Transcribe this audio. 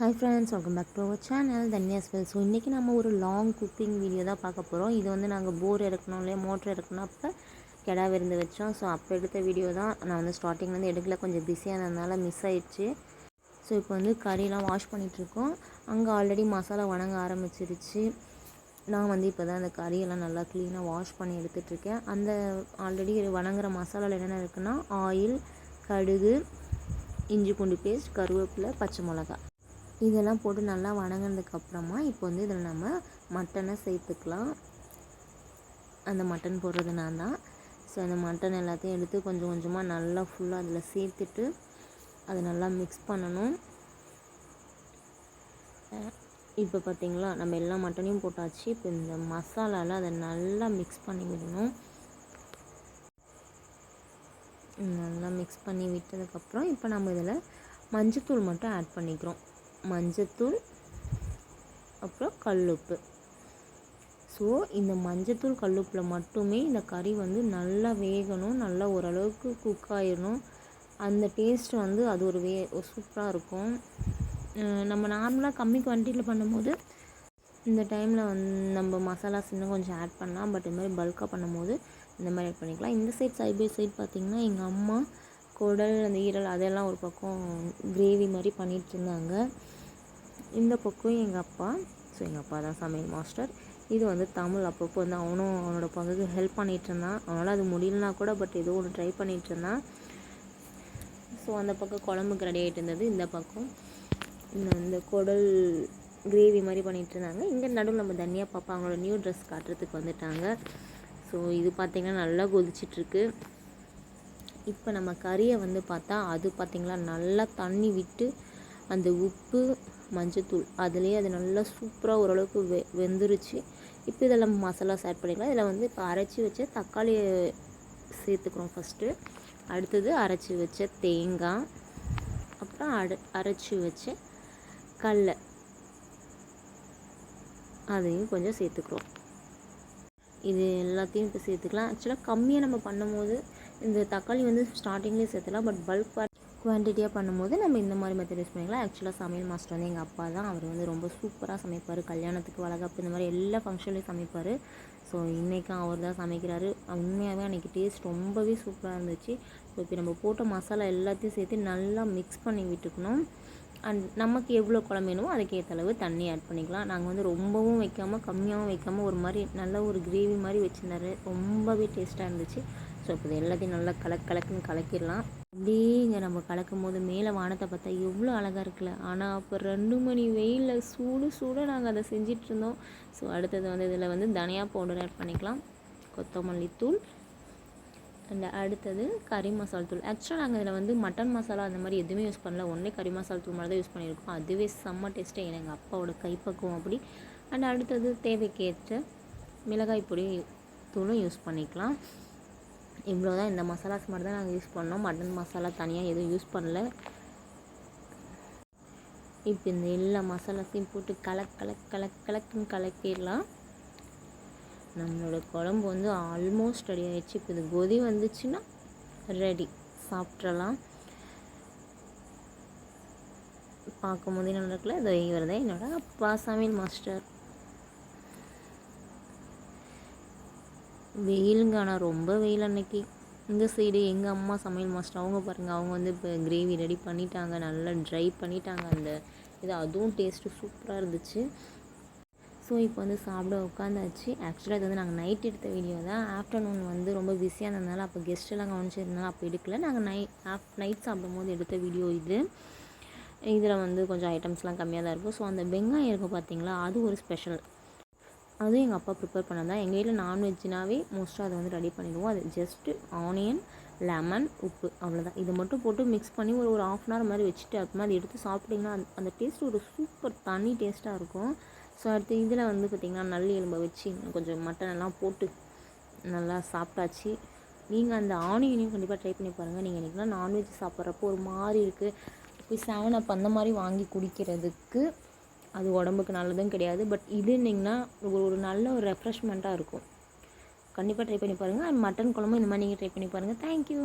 Hi friends welcome back to our channel Dhanya's well so இன்றைக்கி நம்ம ஒரு long cooking video தான் பார்க்க போகிறோம் இது வந்து நாங்கள் போர் இறக்கணும் இல்லையா மோட்ரு இறக்கணும் அப்போ கெடா விருந்து வச்சோம். ஸோ அப்போ எடுத்த வீடியோ தான். நான் வந்து ஸ்டார்டிங்லேருந்து எடுக்கல கொஞ்சம் பிஸியாக இருந்ததுனால மிஸ் ஆயிடுச்சு. ஸோ இப்போ வந்து கறியெலாம் வாஷ் பண்ணிகிட்ருக்கோம் அங்கே ஆல்ரெடி மசாலா வணங்க ஆரம்பிச்சிருச்சு. நான் வந்து இப்போ தான் அந்த கறியெல்லாம் நல்லா க்ளீனாக வாஷ் பண்ணி எடுத்துகிட்ருக்கேன் அந்த ஆல்ரெடி வணங்குற மசாலாவில் என்னென்ன இருக்குன்னா ஆயில் கடுகு இஞ்சி பூண்டு பேஸ்ட் கருவேப்பிலை பச்சை மிளகா இதெல்லாம் போட்டு நல்லா வணங்கினதுக்கப்புறமா இப்போ வந்து இதில் நம்ம மட்டனை சேர்த்துக்கலாம். அந்த மட்டன் போடுறது நான் தான். ஸோ அந்த மட்டன் எல்லாத்தையும் எடுத்து கொஞ்சம் கொஞ்சமாக நல்லா ஃபுல்லாக அதில் சேர்த்துட்டு அதை நல்லா மிக்ஸ் பண்ணணும். இப்போ பார்த்திங்களா நம்ம எல்லா மட்டனையும் போட்டாச்சு. இப்போ இந்த மசாலாவில் அதை நல்லா மிக்ஸ் பண்ணி விடணும். நல்லா மிக்ஸ் பண்ணி விட்டதுக்கப்புறம் இப்போ நம்ம இதில் மஞ்சத்தூள் மட்டும் ஆட் பண்ணிக்கிறோம். மஞ்சத்தூள் அப்புறம் கல்லுப்பு. ஸோ இந்த மஞ்சத்தூள் கல்லுப்பில் மட்டுமே இந்த கறி வந்து நல்லா வேகணும் நல்லா ஓரளவுக்கு குக் ஆயிடணும் அந்த டேஸ்ட் வந்து அது ஒரு வே சூப்பராக இருக்கும். நம்ம நார்மலாக கம்மி குவான்டிட்டியில் பண்ணும்போது இந்த டைமில் வந்து நம்ம மசாலாஸ் இன்னும் கொஞ்சம் ஆட் பண்ணலாம். பட் இந்த மாதிரி பல்காக பண்ணும்போது இந்த மாதிரி ஆட் பண்ணிக்கலாம். இந்த சைட் சைட் பை சைட் பார்த்திங்கன்னா எங்கள் அம்மா குடல் அந்த ஈரல் அதெல்லாம் ஒரு பக்கம் கிரேவி மாதிரி பண்ணிகிட்டு இருந்தாங்க இந்த பக்கம் எங்கள் அப்பா ஸோ எங்கள் அப்பா தான் சமையல் மாஸ்டர் இது வந்து தமிழ். அப்பப்போ வந்து அவனும் அவனோட பங்குக்கு ஹெல்ப் பண்ணிகிட்டு இருந்தான் அவனால் அது முடியலனா கூட பட் ஏதோ ஒன்று ட்ரை பண்ணிகிட்டு இருந்தான் ஸோ அந்த பக்கம் குழம்புக்கு ரெடி ஆகிட்டு இருந்தது. இந்த பக்கம் இந்த குடல் கிரேவி மாதிரி பண்ணிகிட்டு இருந்தாங்க இங்கே நடுவில் நம்ம தனியாக பாப்பா அவங்களோட நியூ ட்ரெஸ் காட்டுறதுக்கு வந்துட்டாங்க. ஸோ இது பார்த்திங்கன்னா நல்லா கொதிச்சிட்ருக்கு இப்போ நம்ம கறியை வந்து பார்த்தா அது பார்த்திங்களா நல்லா தண்ணி விட்டு அந்த உப்பு மஞ்சத்தூள் அதுலேயே அது நல்லா சூப்பராக ஓரளவுக்கு வெ வெந்துருச்சு. இப்போ இதில் நம்ம மசாலாஸ் ஆட் பண்ணிக்கலாம். இதில் வந்து இப்போ அரைச்சி வச்ச தக்காளியை சேர்த்துக்கிறோம் ஃபஸ்ட்டு அடுத்தது அரைச்சி வச்ச தேங்காய் அப்புறம் அட அரைச்சி வச்ச கடல. அதையும் கொஞ்சம் சேர்த்துக்கிறோம். இது எல்லாத்தையும் இப்போ சேர்த்துக்கலாம். ஆக்சுவலாக கம்மியாக நம்ம பண்ணும்போது இந்த தக்காளி வந்து ஸ்டார்டிங்லேயே சேர்த்துலாம் பட் பல்க் குவான்டிட்டியாக பண்ணும்போது நம்ம இந்த மாதிரி மெத்தட் யூஸ் பண்ணிக்கலாம். ஆக்சுவலாக சமையல் மாஸ்டர் வந்து எங்கள் அப்பா தான். அவர் வந்து ரொம்ப சூப்பராக சமைப்பார். கல்யாணத்துக்கு வளகாப்பு இந்த மாதிரி எல்லா ஃபங்க்ஷன்லேயும் சமைப்பார். ஸோ இன்றைக்கும் அவர் தான் சமைக்கிறாரு. உண்மையாகவே அன்றைக்கி டேஸ்ட் ரொம்பவே சூப்பராக இருந்துச்சு. ஸோ இப்போ நம்ம போட்ட மசாலா எல்லாத்தையும் சேர்த்து நல்லா மிக்ஸ் பண்ணி விட்டுக்கணும். அண்ட் நமக்கு எவ்வளோ குழம்பு வேணுமோ அதுக்கேற்ற அளவு தண்ணி ஆட் பண்ணிக்கலாம். நாங்கள் வந்து ரொம்பவும் வைக்காமல் கம்மியாகவும் வைக்காமல் ஒரு மாதிரி நல்ல ஒரு கிரேவி மாதிரி வச்சுருந்தாரு. ரொம்பவே டேஸ்ட்டாக இருந்துச்சு. ஸோ இப்போ எல்லாத்தையும் நல்லா கலக் கலக்குன்னு கலக்கிடலாம். அப்படியே இங்கே நம்ம கலக்கும் போது மேலே வானத்தை பார்த்தா எவ்வளோ அழகாக இருக்குல்ல. ஆனால் அப்போ ரெண்டு மணி வெயிலில் சூடு சூடாக நாங்கள் அதை செஞ்சிட்ருந்தோம் ஸோ அடுத்தது வந்து இதில் வந்து தனியா பவுடர் ஆட் பண்ணிக்கலாம். கொத்தமல்லி தூள். அண்ட் அடுத்தது கறி மசால் தூள். ஆக்சுவலாக நாங்கள் இதில் வந்து மட்டன் மசாலா அந்த மாதிரி எதுவுமே யூஸ் பண்ணல. ஒன்றே கறி மசால் தூள் மாதிரி தான் யூஸ் பண்ணியிருக்கோம். அதுவே செம்ம டேஸ்ட்டு எங்கள் அப்பாவோட கைப்பக்குவம் அப்படி. அண்ட் அடுத்தது தேவைக்கேற்ற மிளகாய் பொடி தூளும் யூஸ் பண்ணிக்கலாம். இவ்வளோ தான். இந்த மசாலாஸ் மட்டும் தான் நாங்கள் யூஸ் பண்ணோம். மட்டன் மசாலா தனியாக எதுவும் யூஸ் பண்ணல. இப்போ இந்த எல்லா மசாலாஸையும் போட்டு கலக் கலக் கலக் கலக்குன்னு கலக்கிடலாம். நம்மளோட குழம்பு வந்து ஆல்மோஸ்ட் ரெடி ஆகிடுச்சு இப்போ இது கொதி வந்துச்சுன்னா ரெடி சாப்பிட்றலாம் பார்க்கும் போதே நல்லா இருக்குல்ல? இது வருதே என்னோட அப்பா சமையல் மாஸ்டர் வெயிலுங்க ஆனால் ரொம்ப வெயில் அன்னைக்கு. இந்த சைடு எங்கள் அம்மா சமையல் மாஸ்டர் அவங்க பாருங்கள் அவங்க வந்து இப்போ கிரேவி ரெடி பண்ணிட்டாங்க நல்லா ட்ரை பண்ணிட்டாங்க. அந்த இது அதுவும் டேஸ்ட்டு சூப்பராக இருந்துச்சு. ஸோ இப்போ வந்து சாப்பிட உட்காந்தாச்சு. ஆக்சுவலாக இது வந்து நாங்கள் நைட் எடுத்த வீடியோ தான். ஆஃப்டர்நூன் வந்து ரொம்ப பிஸியாக இருந்ததுனால அப்போ கெஸ்ட்டெல்லாம் கவனிச்சிருந்தனால அப்போ எடுக்கல. நாங்கள் நைட் ஆஃப் நைட் சாப்பிடும் போது எடுத்த வீடியோ இது. இதில் வந்து கொஞ்சம் ஐட்டம்ஸ்லாம் கம்மியாக தான் இருக்கும். ஸோ அந்த வெங்காயம் இருக்கும் பார்த்தீங்களா அது ஒரு ஸ்பெஷல் அதுவும் எங்கள் அப்பா ப்ரிப்பேர் பண்ணது தான் எங்கள் வீட்டில் நான்வெஜ்னாவே மோஸ்ட்டாக அதை வந்து ரெடி பண்ணிடுவோம். அது ஜஸ்ட்டு ஆனியன் லெமன் உப்பு அவ்வளோதான் இதை மட்டும் போட்டு மிக்ஸ் பண்ணி ஒரு ஒரு ஆஃப் அன் ஹவர் மாதிரி வச்சுட்டு அப்புறமா அதை எடுத்து சாப்பிட்டிங்கன்னா அந்த டேஸ்ட் ஒரு சூப்பர் தனி டேஸ்ட்டாக இருக்கும். ஸோ அடுத்து இதில் வந்து பார்த்திங்கன்னா நல்ல எலும்பை வச்சு கொஞ்சம் மட்டன் எல்லாம் போட்டு நல்லா சாப்பிட்டாச்சு. நீங்கள் அந்த ஆனியனையும் கண்டிப்பாக ட்ரை பண்ணி பாருங்கள் நீங்கள் இன்றைக்கெலாம் நான்வெஜ் சாப்பிட்றப்போ ஒரு மாதிரி இருக்குது போய் செவன் அப் அந்த மாதிரி வாங்கி குடிக்கிறதுக்கு அது உடம்புக்கு நல்லதும் கிடையாது. பட் இதுனிங்கன்னா ஒரு ஒரு நல்ல ஒரு ரெஃப்ரெஷ்மெண்ட்டாக இருக்கும். கண்டிப்பாக ட்ரை பண்ணி பாருங்கள் அண்ட் மட்டன் குழம்பு இந்த மாதிரி நீங்கள் ட்ரை பண்ணி பாருங்கள் தேங்க்யூ